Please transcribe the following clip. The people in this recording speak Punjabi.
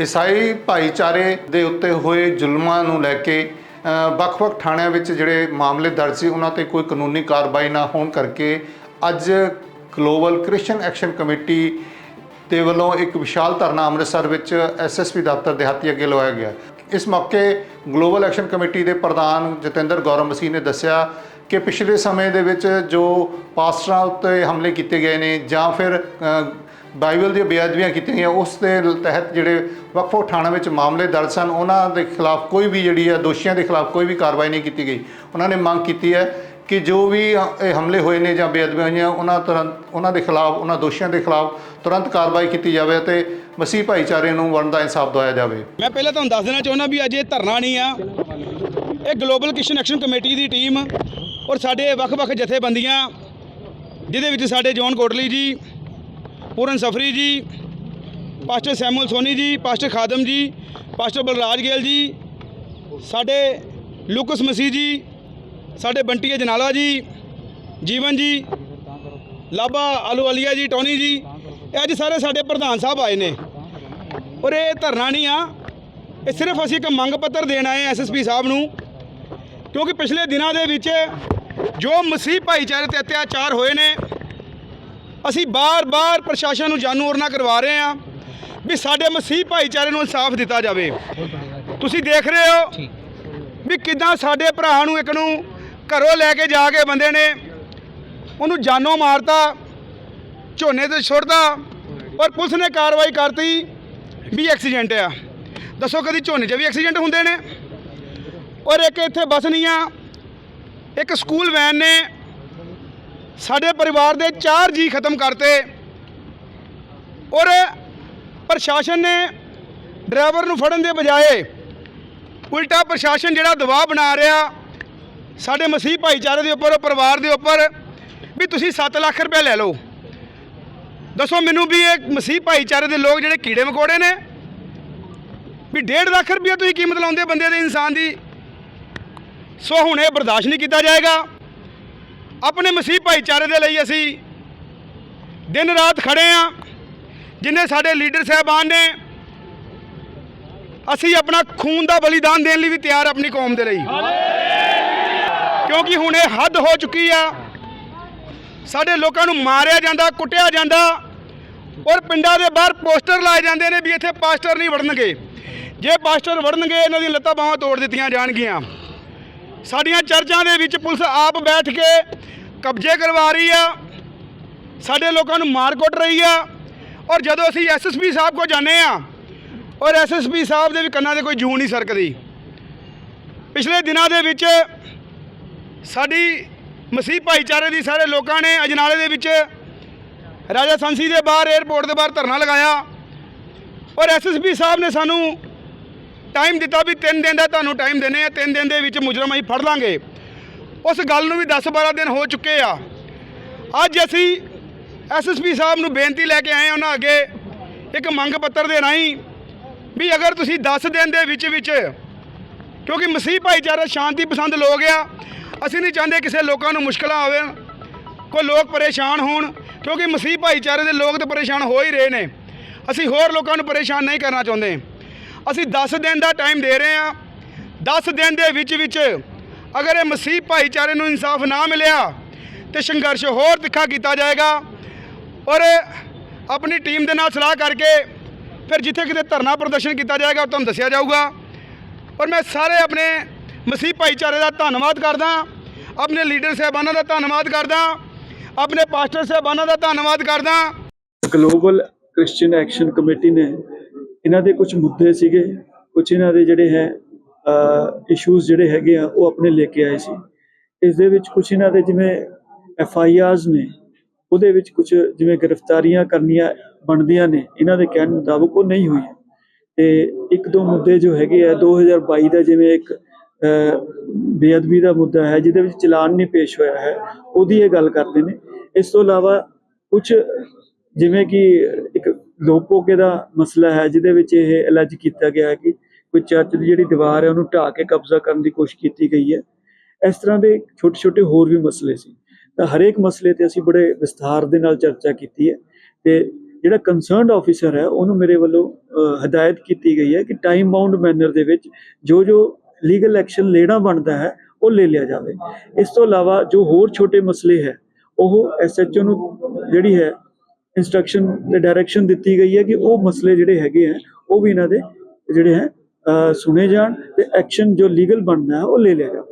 ਈਸਾਈ ਭਾਈਚਾਰੇ ਦੇ ਉੱਤੇ ਹੋਏ ਜ਼ੁਲਮਾਂ ਨੂੰ ਲੈ ਕੇ ਵੱਖ-ਵੱਖ ਥਾਣਿਆਂ ਵਿੱਚ ਜਿਹੜੇ ਮਾਮਲੇ ਦਰਜ ਸੀ, ਉਹਨਾਂ ਤੇ ਕੋਈ ਕਾਨੂੰਨੀ ਕਾਰਵਾਈ ਨਾ ਹੋਣ ਕਰਕੇ ਅੱਜ ਗਲੋਬਲ ਕ੍ਰਿਸਚੀਅਨ ਐਕਸ਼ਨ ਕਮੇਟੀ ਦੇ ਵੱਲੋਂ ਇੱਕ ਵਿਸ਼ਾਲ ਧਰਨਾ ਅੰਮ੍ਰਿਤਸਰ ਵਿੱਚ ਐਸਐਸਪੀ ਦਫ਼ਤਰ ਦਿਹਾਤੀ ਅੱਗੇ ਲਵਾਇਆ ਗਿਆ। ਇਸ ਮੌਕੇ ਗਲੋਬਲ ਐਕਸ਼ਨ ਕਮੇਟੀ ਦੇ ਪ੍ਰਧਾਨ ਜਤਿੰਦਰ ਗੌਰਵ ਮਸੀਹ ਨੇ ਦੱਸਿਆ ਕਿ ਪਿਛਲੇ ਸਮੇਂ ਦੇ ਵਿੱਚ ਜੋ ਪਾਸਟਰਾਂ ਉੱਤੇ ਹਮਲੇ ਕੀਤੇ ਗਏ ਨੇ ਜਾਂ ਫਿਰ ਬਾਈਬਲ ਦੀਆਂ ਬੇਅਦਬੀਆਂ ਕੀਤੀਆਂ ਗਈਆਂ, ਉਸ ਦੇ ਤਹਿਤ ਜਿਹੜੇ ਵਕਫ ਥਾਣਾ ਵਿੱਚ ਮਾਮਲੇ ਦਰਜ ਸਨ, ਉਹਨਾਂ ਦੇ ਖਿਲਾਫ ਕੋਈ ਵੀ ਜਿਹੜੀ ਹੈ ਦੋਸ਼ੀਆਂ ਦੇ ਖਿਲਾਫ ਕੋਈ ਵੀ ਕਾਰਵਾਈ ਨਹੀਂ ਕੀਤੀ ਗਈ। ਉਹਨਾਂ ਨੇ ਮੰਗ ਕੀਤੀ ਹੈ ਕਿ ਜੋ ਵੀ ਇਹ ਹਮਲੇ ਹੋਏ ਨੇ ਜਾਂ ਬੇਅਦਬੀਆਂ ਹੋਈਆਂ, ਉਹਨਾਂ ਤੁਰੰਤ ਉਹਨਾਂ ਦੇ ਖਿਲਾਫ, ਉਹਨਾਂ ਦੋਸ਼ੀਆਂ ਦੇ ਖਿਲਾਫ ਤੁਰੰਤ ਕਾਰਵਾਈ ਕੀਤੀ ਜਾਵੇ ਅਤੇ ਮਸੀਹ ਭਾਈਚਾਰੇ ਨੂੰ ਬਣਦਾ ਇਨਸਾਫ ਦਵਾਇਆ ਜਾਵੇ। ਮੈਂ ਪਹਿਲਾਂ ਤੁਹਾਨੂੰ ਦੱਸ ਦੇਣਾ ਚਾਹੁੰਦਾ ਵੀ ਅੱਜ ਇਹ ਧਰਨਾ ਨਹੀਂ ਆ। ਇਹ ਗਲੋਬਲ ਕਿਸ਼ਨ ਐਕਸ਼ਨ ਕਮੇਟੀ ਦੀ ਟੀਮ ਔਰ ਸਾਡੇ ਵੱਖ-ਵੱਖ ਜਥੇਬੰਦੀਆਂ, ਜਿਹਦੇ ਵਿੱਚ ਸਾਡੇ ਜੌਨ ਕੋਟਲੀ ਜੀ ਪੂਰਨ ਸਫਰੀ ਜੀ, ਪਾਸਟਰ ਸੈਮੂਲ ਸੋਨੀ ਜੀ, ਪਾਸਟਰ ਖਾਦਮ ਜੀ, ਪਾਸਟਰ ਬਲਰਾਜ ਗੇਲ ਜੀ, ਸਾਡੇ ਲੁਕਸ ਮਸੀਹ ਜੀ, ਸਾਡੇ ਬੰਟੀਏ ਜਨਾਲਾ ਜੀ, ਜੀਵਨ ਜੀ, ਲਾਬਾ ਆਲੂ ਅਲੀਆ ਜੀ, ਟੋਨੀ ਜੀ, ਇਹ ਅੱਜ ਸਾਰੇ ਸਾਡੇ ਪ੍ਰਧਾਨ ਸਾਹਿਬ ਆਏ ਨੇ। ਔਰ ਇਹ ਧਰਨਾ ਨਹੀਂ ਆ, ਇਹ ਸਿਰਫ ਅਸੀਂ ਇੱਕ ਮੰਗ ਪੱਤਰ ਦੇਣ ਆਏ ਐਸਐਸਪੀ ਸਾਹਿਬ ਨੂੰ, ਕਿਉਂਕਿ ਪਿਛਲੇ ਦਿਨਾਂ ਦੇ ਵਿੱਚ ਜੋ ਮਸੀਹ ਭਾਈਚਾਰੇ ਤੇ ਅਤਿਆਚਾਰ ਹੋਏ ਨੇ ਅਸੀਂ ਬਾਰ-ਬਾਰ ਪ੍ਰਸ਼ਾਸਨ ਨੂੰ ਜਾਣੂ ਔਰਨਾ ਕਰਵਾ ਰਹੇ ਹਾਂ ਵੀ ਸਾਡੇ ਮਸੀਹ ਭਾਈਚਾਰੇ ਨੂੰ ਇਨਸਾਫ ਦਿੱਤਾ ਜਾਵੇ। ਤੁਸੀਂ ਦੇਖ ਰਹੇ ਹੋ ਵੀ ਕਿਦਾਂ ਸਾਡੇ ਭਰਾ ਨੂੰ ਇੱਕ ਨੂੰ ਘਰੋਂ ਲੈ ਕੇ ਜਾ ਕੇ ਬੰਦੇ ਨੇ ਉਹਨੂੰ ਜਾਨੋਂ ਮਾਰਤਾ, ਝੋਨੇ ਤੇ ਛੁੱਟਦਾ ਔਰ ਪੁਲਿਸ ਨੇ ਕਾਰਵਾਈ ਕਰਤੀ ਵੀ ਐਕਸੀਡੈਂਟ ਆ। ਦੱਸੋ ਕਦੀ ਝੋਨੇ 'ਚ ਵੀ ਐਕਸੀਡੈਂਟ ਹੁੰਦੇ ਨੇ? ਔਰ ਇੱਕ ਇੱਥੇ ਬੱਸ ਨਹੀਂ ਆ, ਇੱਕ ਸਕੂਲ ਵੈਨ ਨੇ ਸਾਡੇ ਪਰਿਵਾਰ ਦੇ ਚਾਰ ਜੀ ਖਤਮ ਕਰਤੇ ਔਰ ਪ੍ਰਸ਼ਾਸਨ ਨੇ ਡਰਾਈਵਰ ਨੂੰ ਫੜਨ ਦੇ ਬਜਾਏ ਉਲਟਾ ਪ੍ਰਸ਼ਾਸਨ ਜਿਹੜਾ ਦਬਾਅ ਬਣਾ ਰਿਹਾ, ਸਾਡੇ ਮਸੀਹ ਭਾਈਚਾਰੇ ਦੇ ਉੱਪਰ, ਪਰਿਵਾਰ ਦੇ ਉੱਪਰ, ਵੀ ਤੁਸੀਂ 7 ਲੱਖ ਰੁਪਏ ਲੈ ਲਓ। ਦੱਸੋ ਮੈਨੂੰ ਵੀ ਇਹ ਮਸੀਹ ਭਾਈਚਾਰੇ ਦੇ ਲੋਕ ਜਿਹੜੇ ਕੀੜੇ ਮਕੌੜੇ ਨੇ, ਵੀ 1.5 ਲੱਖ ਰੁਪਏ ਤੁਸੀਂ ਕੀਮਤ ਲਾਉਂਦੇ ਬੰਦੇ ਦੇ ਇਨਸਾਨ ਦੀ। ਸੋ ਹੁਣ ਇਹ ਬਰਦਾਸ਼ਤ ਨਹੀਂ ਕੀਤਾ ਜਾਏਗਾ। ਆਪਣੇ ਮਸੀਹ ਭਾਈਚਾਰੇ ਦੇ ਲਈ ਅਸੀਂ ਦਿਨ ਰਾਤ ਖੜੇ ਆ। ਜਿੰਨੇ ਸਾਡੇ ਲੀਡਰ ਸਾਹਿਬਾਨ ਨੇ, ਅਸੀਂ ਆਪਣਾ ਖੂਨ ਦਾ ਬਲੀਦਾਨ ਦੇਣ ਲਈ ਵੀ ਤਿਆਰ ਆਪਣੀ ਕੌਮ ਦੇ ਲਈ। ਕਿਉਂਕਿ ਹੁਣ ਇਹ ਹੱਦ ਹੋ ਚੁੱਕੀ ਆ। ਸਾਡੇ ਲੋਕਾਂ ਨੂੰ ਮਾਰਿਆ ਜਾਂਦਾ, ਕੁੱਟਿਆ ਜਾਂਦਾ ਔਰ ਪਿੰਡਾਂ ਦੇ ਬਾਹਰ ਪੋਸਟਰ ਲਾਏ ਜਾਂਦੇ ਨੇ ਵੀ ਇੱਥੇ ਪਾਸਟਰ ਨਹੀਂ ਵੜਨਗੇ। ਜੇ ਪਾਸਟਰ ਵੜਨਗੇ, ਇਹਨਾਂ ਦੀਆਂ ਲੱਤਾਂ ਬਾਹਾਂ ਤੋੜ ਦਿੱਤੀਆਂ ਜਾਣਗੀਆਂ। ਸਾਡੀਆਂ ਚਰਚਾਂ ਦੇ ਵਿੱਚ ਪੁਲਿਸ ਆਪ ਬੈਠ ਕੇ ਕਬਜ਼ੇ ਕਰਵਾ ਰਹੀ ਆ। ਸਾਡੇ ਲੋਕਾਂ ਨੂੰ ਮਾਰ ਕੁੱਟ ਰਹੀ ਆ। ਔਰ ਜਦੋਂ ਅਸੀਂ ਐਸਐਸਪੀ ਸਾਹਿਬ ਕੋ ਜਾਂਦੇ ਆ, ਔਰ ਐਸਐਸਪੀ ਸਾਹਿਬ ਦੇ ਵੀ ਕੰਨਾਂ ਦੇ ਕੋਈ ਜੂੰ ਨਹੀਂ ਸਰਕਦੀ। ਪਿਛਲੇ ਦਿਨਾਂ ਦੇ ਵਿੱਚ ਸਾਡੀ ਮਸੀਹ ਭਾਈਚਾਰੇ ਦੀ ਸਾਰੇ ਲੋਕਾਂ ਨੇ ਅਜਨਾਲੇ ਦੇ ਵਿੱਚ ਰਾਜਾ ਸੰਸੀ ਦੇ ਬਾਹਰ 에ਅਰਪੋਰਟ ਦੇ ਬਾਹਰ ਧਰਨਾ ਲਗਾਇਆ। ਔਰ ਐਸਐਸਪੀ ਸਾਹਿਬ ਨੇ ਸਾਨੂੰ ਟਾਈਮ ਦਿੱਤਾ ਵੀ 3 ਦਿਨ ਦਾ ਤੁਹਾਨੂੰ ਟਾਈਮ ਦੇਣੇ ਆ 3 ਦਿਨ ਦੇ ਵਿੱਚ ਮੁਜਰਮ ਅਸੀਂ ਫੜ ਲਾਂਗੇ। ਉਸ ਗੱਲ ਨੂੰ ਵੀ 10-12 ਦਿਨ ਹੋ ਚੁੱਕੇ ਆ। ਅੱਜ ਅਸੀਂ ਐਸਐਸਪੀ ਸਾਹਿਬ ਨੂੰ ਬੇਨਤੀ ਲੈ ਕੇ ਆਏ ਹਾਂ ਉਹਨਾਂ ਅੱਗੇ ਇੱਕ ਮੰਗ ਪੱਤਰ ਦੇ ਰਾਹੀਂ ਵੀ ਅਗਰ ਤੁਸੀਂ 10 ਦਿਨ ਦੇ ਵਿੱਚ ਵਿੱਚ ਕਿਉਂਕਿ ਮਸੀਹ ਭਾਈਚਾਰਾ ਸ਼ਾਂਤੀ ਪਸੰਦ ਲੋਕ ਆ, ਅਸੀਂ ਨਹੀਂ ਚਾਹੁੰਦੇ ਕਿਸੇ ਲੋਕਾਂ ਨੂੰ ਮੁਸ਼ਕਲਾਂ ਆਵੇ ਕੋਈ ਲੋਕ ਪਰੇਸ਼ਾਨ ਹੋਣ, ਕਿਉਂਕਿ ਮਸੀਹ ਭਾਈਚਾਰੇ ਦੇ ਲੋਕ ਤਾਂ ਪਰੇਸ਼ਾਨ ਹੋ ਹੀ ਰਹੇ ਨੇ। ਅਸੀਂ ਹੋਰ ਲੋਕਾਂ ਨੂੰ ਪਰੇਸ਼ਾਨ ਨਹੀਂ ਕਰਨਾ ਚਾਹੁੰਦੇ। ਅਸੀਂ 10 ਦਿਨ ਦਾ ਟਾਈਮ ਦੇ ਰਹੇ ਹਾਂ। 10 ਦਿਨ ਦੇ ਵਿੱਚ ਵਿੱਚ ਅਗਰ ਇਹ ਮਸੀਹ ਭਾਈਚਾਰੇ ਨੂੰ ਇਨਸਾਫ ਨਾ ਮਿਲਿਆ, ਤੇ ਸੰਘਰਸ਼ ਹੋਰ ਤਿੱਖਾ ਕੀਤਾ ਜਾਏਗਾ ਔਰ ਆਪਣੀ ਟੀਮ ਦੇ ਨਾਲ ਸਲਾਹ ਕਰਕੇ ਫਿਰ ਜਿੱਥੇ ਕਿਤੇ ਧਰਨਾ ਪ੍ਰਦਰਸ਼ਨ ਕੀਤਾ ਜਾਏਗਾ, ਉਹ ਤੁਹਾਨੂੰ ਦੱਸਿਆ ਜਾਊਗਾ। ਔਰ ਮੈਂ ਸਾਰੇ ਆਪਣੇ ਮਸੀਹ ਭਾਈਚਾਰੇ ਦਾ ਧੰਨਵਾਦ ਕਰਦਾ, ਆਪਣੇ ਲੀਡਰ ਸਾਹਿਬਾਨਾਂ ਦਾ ਧੰਨਵਾਦ ਕਰਦਾ, ਆਪਣੇ ਪਾਸਟਰ ਸਾਹਿਬਾਨਾਂ ਦਾ ਧੰਨਵਾਦ ਕਰਦਾ। ਗਲੋਬਲ ਕ੍ਰਿਸਚੀਅਨ ਐਕਸ਼ਨ ਕਮੇਟੀ ਨੇ ਇਹਨਾਂ ਦੇ ਕੁਝ ਮੁੱਦੇ ਸੀਗੇ ਕੁਝ ਇਹਨਾਂ ਦੇ ਜਿਹੜੇ ਹੈ ਇਸ਼ੂਜ਼ ਜਿਹੜੇ ਹੈਗੇ ਆ, ਉਹ ਆਪਣੇ ਲੈ ਕੇ ਆਏ ਸੀ। ਇਸ ਦੇ ਵਿੱਚ ਕੁਝ ਇਹਨਾਂ ਦੇ ਜਿਵੇਂ ਐਫ ਆਈ ਆਰਸ ਨੇ, ਉਹਦੇ ਵਿੱਚ ਕੁਝ ਜਿਵੇਂ ਗ੍ਰਿਫਤਾਰੀਆਂ ਕਰਨੀਆਂ ਬਣਦੀਆਂ ਨੇ, ਇਹਨਾਂ ਦੇ ਕਹਿਣ ਮੁਤਾਬਕ ਉਹ ਨਹੀਂ ਹੋਈਆਂ। ਤੇ ਇੱਕ ਦੋ ਮੁੱਦੇ ਜੋ ਹੈਗੇ ਆ 2022 ਦਾ ਜਿਵੇਂ ਇੱਕ ਬੇਅਦਬੀ ਦਾ ਮੁੱਦਾ ਹੈ, ਜਿਹਦੇ ਵਿੱਚ ਚਲਾਨ ਨਹੀਂ ਪੇਸ਼ ਹੋਇਆ ਹੈ, ਉਹਦੀ ਇਹ ਗੱਲ ਕਰਦੇ ਨੇ। ਇਸ ਤੋਂ ਇਲਾਵਾ ਕੁਝ ਜਿਵੇਂ ਕਿ ਇੱਕ ਲੋਪੋਕੇ ਦਾ ਮਸਲਾ ਹੈ, ਜਿਹਦੇ ਵਿੱਚ ਇਹ ਅਲੱਜ ਕੀਤਾ ਗਿਆ ਹੈ ਕਿ ਕੋਈ ਚਰਚ ਦੀ ਜਿਹੜੀ ਦੀਵਾਰ ਹੈ, ਉਹਨੂੰ ਢਾਹ ਕੇ ਕਬਜ਼ਾ ਕਰਨ ਦੀ ਕੋਸ਼ਿਸ਼ ਕੀਤੀ ਗਈ ਹੈ। ਇਸ ਤਰ੍ਹਾਂ ਦੇ ਛੋਟੇ ਛੋਟੇ ਹੋਰ ਵੀ ਮਸਲੇ ਸੀ। ਤਾਂ ਹਰੇਕ ਮਸਲੇ ਤੇ ਅਸੀਂ ਬੜੇ ਵਿਸਥਾਰ ਦੇ ਨਾਲ ਚਰਚਾ ਕੀਤੀ ਹੈ ਤੇ ਜਿਹੜਾ ਕੰਸਰਨਡ ਆਫੀਸਰ ਹੈ, ਉਹਨੂੰ ਮੇਰੇ ਵੱਲੋਂ ਹਦਾਇਤ ਕੀਤੀ ਗਈ ਹੈ ਕਿ ਟਾਈਮ ਬਾਉਂਡ ਮੈਨਰ ਦੇ ਵਿੱਚ ਜੋ ਜੋ ਲੀਗਲ ਐਕਸ਼ਨ ਲੈਣਾ ਬਣਦਾ ਹੈ, ਉਹ ਲੈ ਲਿਆ ਜਾਵੇ। ਇਸ ਤੋਂ ਇਲਾਵਾ ਜੋ ਹੋਰ ਛੋਟੇ ਮਸਲੇ ਹੈ, ਉਹ ਐਸਐਚਓ ਨੂੰ ਜਿਹੜੀ ਹੈ ਇਨਸਟਰਕਸ਼ਨ ਤੇ ਡਾਇਰੈਕਸ਼ਨ ਦਿੱਤੀ ਗਈ ਹੈ ਕਿ ਉਹ ਮਸਲੇ ਜਿਹੜੇ ਹੈਗੇ ਆ ਉਹ ਵੀ ਇਹਨਾਂ ਦੇ ਜਿਹੜੇ ਹੈ ਸੁਣੇ ਜਾਣ ਤੇ ਐਕਸ਼ਨ ਜੋ ਲੀਗਲ ਬਣਦਾ ਹੈ, ਉਹ ਲੈ ਲਿਆ ਜਾਵੇ।